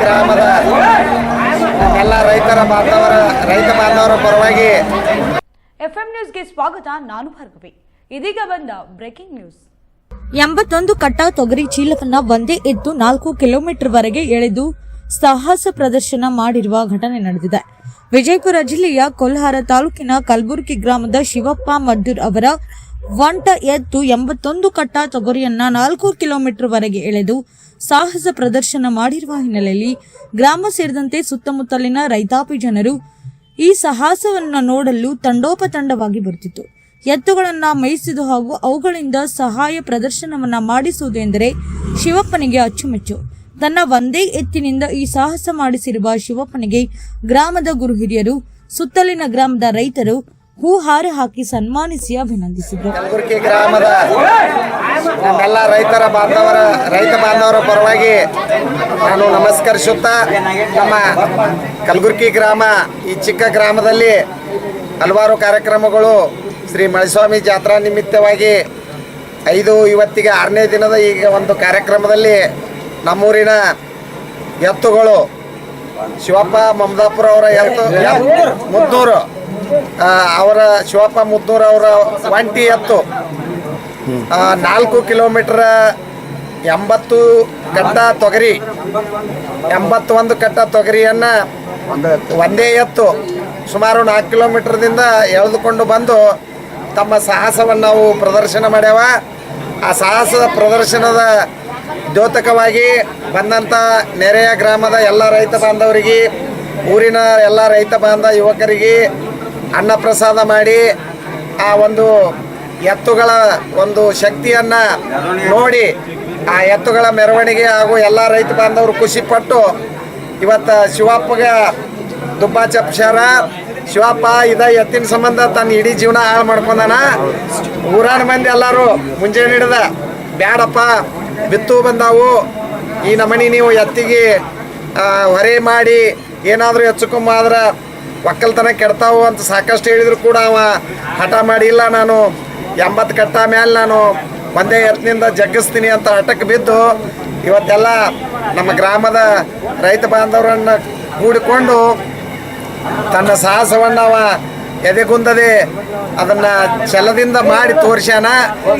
ಗ್ರಾಮದ ಎಲ್ಲ ರೈತರ ಬಾಂಧವರ ರೈತ ಬಾಂಧವರ ಪರವಾಗಿ ಎಫ್ಎಂ ನ್ಯೂಸ್ಗೆ ಸ್ವಾಗತ ನಾನು ಭಾರ್ಗವಿ. ಇದೀಗ ಬಂದ ಬ್ರೇಕಿಂಗ್ ನ್ಯೂಸ್. ಎಂಬತ್ತೊಂದು ಕಟ್ಟ ತೊಗರಿ ಚೀಲವನ್ನ ಒಂದೇ ಎದ್ದು ನಾಲ್ಕು ಕಿಲೋಮೀಟರ್ ವರೆಗೆ ಎಳೆದು ಸಾಹಸ ಪ್ರದರ್ಶನ ಮಾಡಿರುವ ಘಟನೆ ನಡೆದಿದೆ. ವಿಜಯಪುರ ಜಿಲ್ಲೆಯ ಕೊಲ್ಹಾರ ತಾಲೂಕಿನ ಕಲಬುರಗಿ ಗ್ರಾಮದ ಶಿವಪ್ಪ ಮದ್ದೂರ್ ಅವರ ಒಂಟ ಎತ್ತು ಎಂಬತ್ತೊಂದು ಕಟ್ಟ ತೊಗರಿಯನ್ನ ನಾಲ್ಕು ಕಿಲೋಮೀಟರ್ ವರೆಗೆ ಎಳೆದು ಸಾಹಸ ಪ್ರದರ್ಶನ ಮಾಡಿರುವ ಹಿನ್ನೆಲೆಯಲ್ಲಿ ಗ್ರಾಮ ಸೇರಿದಂತೆ ಸುತ್ತಮುತ್ತಲಿನ ರೈತಾಪಿ ಜನರು ಈ ಸಾಹಸವನ್ನು ನೋಡಲು ತಂಡೋಪತಂಡವಾಗಿ ಬರುತ್ತಿತ್ತು ಎತ್ತುಗಳನ್ನ ಮೇಯಿಸಿದು ಹಾಗೂ ಅವುಗಳಿಂದ ಸಹಾಯ ಪ್ರದರ್ಶನವನ್ನ ಮಾಡಿಸುವುದು ಎಂದರೆ ಶಿವಪ್ಪನಿಗೆ ಅಚ್ಚುಮೆಚ್ಚು. ತನ್ನ ಒಂದೇ ಎತ್ತಿನಿಂದ ಈ ಸಾಹಸ ಮಾಡಿಸಿರುವ ಶಿವಪ್ಪನಿಗೆ ಗ್ರಾಮದ ಗುರು ಹಿರಿಯರು, ಸುತ್ತಲಿನ ಗ್ರಾಮದ ರೈತರು ಹೂ ಹಾರ ಹಾಕಿ ಸನ್ಮಾನಿಸಿ ಅಭಿನಂದಿಸಿದರು. ಗ್ರಾಮದ ನಮ್ಮೆಲ್ಲ ರೈತರ ಬಾಂಧವರ, ರೈತ ಬಾಂಧವರ ಪರವಾಗಿ ನಾನು ನಮಸ್ಕರಿಸುತ್ತಾ, ನಮ್ಮ ಕಲಬುರಗಿ ಗ್ರಾಮ, ಈ ಚಿಕ್ಕ ಗ್ರಾಮದಲ್ಲಿ ಹಲವಾರು ಕಾರ್ಯಕ್ರಮಗಳು ಶ್ರೀ ಮಳೆಸ್ವಾಮಿ ಜಾತ್ರಾ ನಿಮಿತ್ತವಾಗಿ ಐದು, ಇವತ್ತಿಗೆ ಆರನೇ ದಿನದ ಈಗ ಒಂದು ಕಾರ್ಯಕ್ರಮದಲ್ಲಿ ನಮ್ಮೂರಿನ ಎತ್ತುಗಳು ಶಿವಪ್ಪ ಮಮದಾಪುರ ಅವರ ಎತ್ತು ಮುದ್ದೂರು. ಅವರ ಶಿವಪ್ಪ ಮುದ್ದೂರು ಅವರ ಒಂಟಿ ಎತ್ತು. ನಾಲ್ಕು ಕಿಲೋಮೀಟರ್ ಎಂಬತ್ತು ಕಟ್ಟ ತೊಗರಿ. ಎಂಬತ್ತೊಂದು ಕಟ್ಟ ತೊಗರಿಯನ್ನು ಒಂದೇ ಎತ್ತು. ಸುಮಾರು ನಾಲ್ಕು ಕಿಲೋಮೀಟರ್ದಿಂದ ಎಳೆದುಕೊಂಡು ಬಂದು ತಮ್ಮ ಸಾಹಸವನ್ನು ನಾವು ಪ್ರದರ್ಶನ ಮಾಡ್ಯಾವ. ಆ ಸಾಹಸದ ಪ್ರದರ್ಶನದ ದ್ಯೋತಕವಾಗಿ ಬಂದಂಥ ನೆರೆಯ ಗ್ರಾಮದ ಎಲ್ಲ ರೈತ ಬಾಂಧವರಿಗೆ, ಊರಿನ ಎಲ್ಲ ರೈತ ಬಾಂಧ ಯುವಕರಿಗೆ ಅನ್ನಪ್ರಸಾದ ಮಾಡಿ ಆ ಒಂದು ಎತ್ತುಗಳ ಒಂದು ಶಕ್ತಿಯನ್ನು ನೋಡಿ ಆ ಎತ್ತುಗಳ ಮೆರವಣಿಗೆ ಹಾಗೂ ಎಲ್ಲ ರೈತ ಬಾಂಧವರು ಖುಷಿಪಟ್ಟು ಇವತ್ತು ಶಿವಪ್ಪಗೆ ದುಬ್ಬಾ ಚಪ್ಸಾರ ಶಿವಪ್ಪ, ಇದ ಎತ್ತಿನ ಸಂಬಂಧ ತನ್ನ ಇಡೀ ಜೀವನ ಹಾಳು ಮಾಡ್ಕೊಂಡಾನ. ಊರಾನ ಮಂದಿ ಎಲ್ಲರೂ ಮುಂಜಾನೆ ಹಿಡ್ದ, ಬ್ಯಾಡಪ್ಪ ಬಿತ್ತು ಬಂದಾವು. ಈ ನಮನಿ ನೀವು ಎತ್ತಿಗೆ ಹೊರೆ ಮಾಡಿ ಏನಾದರೂ ಹೆಚ್ಚುಕಮ್ಮ ಆದ್ರೆ ಒಕ್ಕಲ್ತನ ಕೆಡ್ತಾವು ಅಂತ ಸಾಕಷ್ಟು ಹೇಳಿದ್ರು ಕೂಡ ಅವ. ಹಠ ಮಾಡಿ, ಇಲ್ಲ ನಾನು ಎಂಬತ್ತು ಕಟ್ಟ ಮೇಲೆ ನಾನು ಒಂದೇ ಎತ್ತಿನಿಂದ ಜಗ್ಗಿಸ್ತೀನಿ ಅಂತ ಹಠಕ್ಕೆ ಬಿದ್ದು ಇವತ್ತೆಲ್ಲ ನಮ್ಮ ಗ್ರಾಮದ ರೈತ ಬಾಂಧವರನ್ನು ಕೂಡಿಕೊಂಡು ತನ್ನ ಸಾಹಸವನ್ನು ಅವ ಎದೆಗುಂದದೆ ಅದನ್ನ ಛಲದಿಂದ ಮಾಡಿ ತೋರಿಸ್ಯಾನ.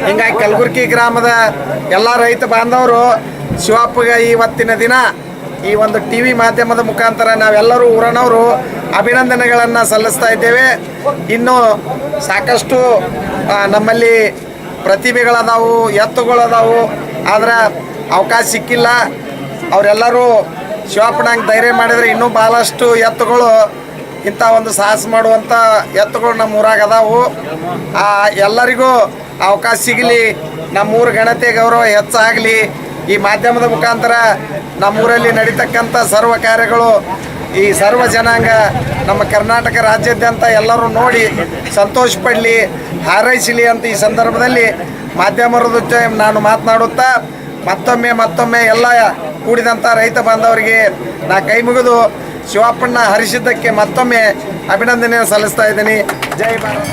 ಹಿಂಗಾಗಿ ಕಲಬುರ್ಗಿ ಗ್ರಾಮದ ಎಲ್ಲ ರೈತ ಬಾಂಧವರು ಶಿವಪ್ಪಗೆ ಇವತ್ತಿನ ದಿನ ಈ ಒಂದು ಟಿ ವಿ ಮಾಧ್ಯಮದ ಮುಖಾಂತರ ನಾವೆಲ್ಲರೂ ಊರನವರು ಅಭಿನಂದನೆಗಳನ್ನು ಸಲ್ಲಿಸ್ತಾ ಇದ್ದೇವೆ. ಇನ್ನು ಸಾಕಷ್ಟು ನಮ್ಮಲ್ಲಿ ಪ್ರತಿಭೆಗಳದಾವು, ಎತ್ತುಗಳದಾವು, ಆದರೆ ಅವಕಾಶ ಸಿಕ್ಕಿಲ್ಲ. ಅವರೆಲ್ಲರೂ ಶಿವಪ್ಪನಂಗೆ ಧೈರ್ಯ ಮಾಡಿದರೆ ಇನ್ನೂ ಭಾಳಷ್ಟು ಎತ್ತುಗಳು ಇಂಥ ಒಂದು ಸಾಹಸ ಮಾಡುವಂಥ ಎತ್ತುಗಳು ನಮ್ಮ ಊರಾಗ ಅದಾವು. ಆ, ಎಲ್ಲರಿಗೂ ಅವಕಾಶ ಸಿಗಲಿ, ನಮ್ಮೂರ ಗಣತೆ ಗೌರವ ಹೆಚ್ಚಾಗಲಿ. ಈ ಮಾಧ್ಯಮದ ಮುಖಾಂತರ ನಮ್ಮೂರಲ್ಲಿ ನಡೀತಕ್ಕಂಥ ಸರ್ವ ಕಾರ್ಯಗಳು ಈ ಸರ್ವ ಜನಾಂಗ ನಮ್ಮ ಕರ್ನಾಟಕ ರಾಜ್ಯಾದ್ಯಂತ ಎಲ್ಲರೂ ನೋಡಿ ಸಂತೋಷ ಪಡಲಿ, ಹಾರೈಸಲಿ ಅಂತ ಈ ಸಂದರ್ಭದಲ್ಲಿ ಮಾಧ್ಯಮರ ಜೊತೆ ನಾನು ಮಾತನಾಡುತ್ತಾ, ಮತ್ತೊಮ್ಮೆ ಮತ್ತೊಮ್ಮೆ ಎಲ್ಲ ಕೂಡಿದಂಥ ರೈತ ಬಾಂಧವರಿಗೆ ನಾ ಕೈ ಮುಗಿದು ಶಿವಪ್ಪಣ್ಣ ಹರಿಸಿದ್ದಕ್ಕೆ ಮತ್ತೊಮ್ಮೆ ಅಭಿನಂದನೆ ಸಲ್ಲಿಸ್ತಾ ಇದ್ದೀನಿ. ಜೈ Bharat.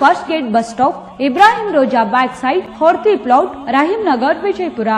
first gate bus stop Ibrahim Rauza back side Horti plot Rahim Nagar Vijayapura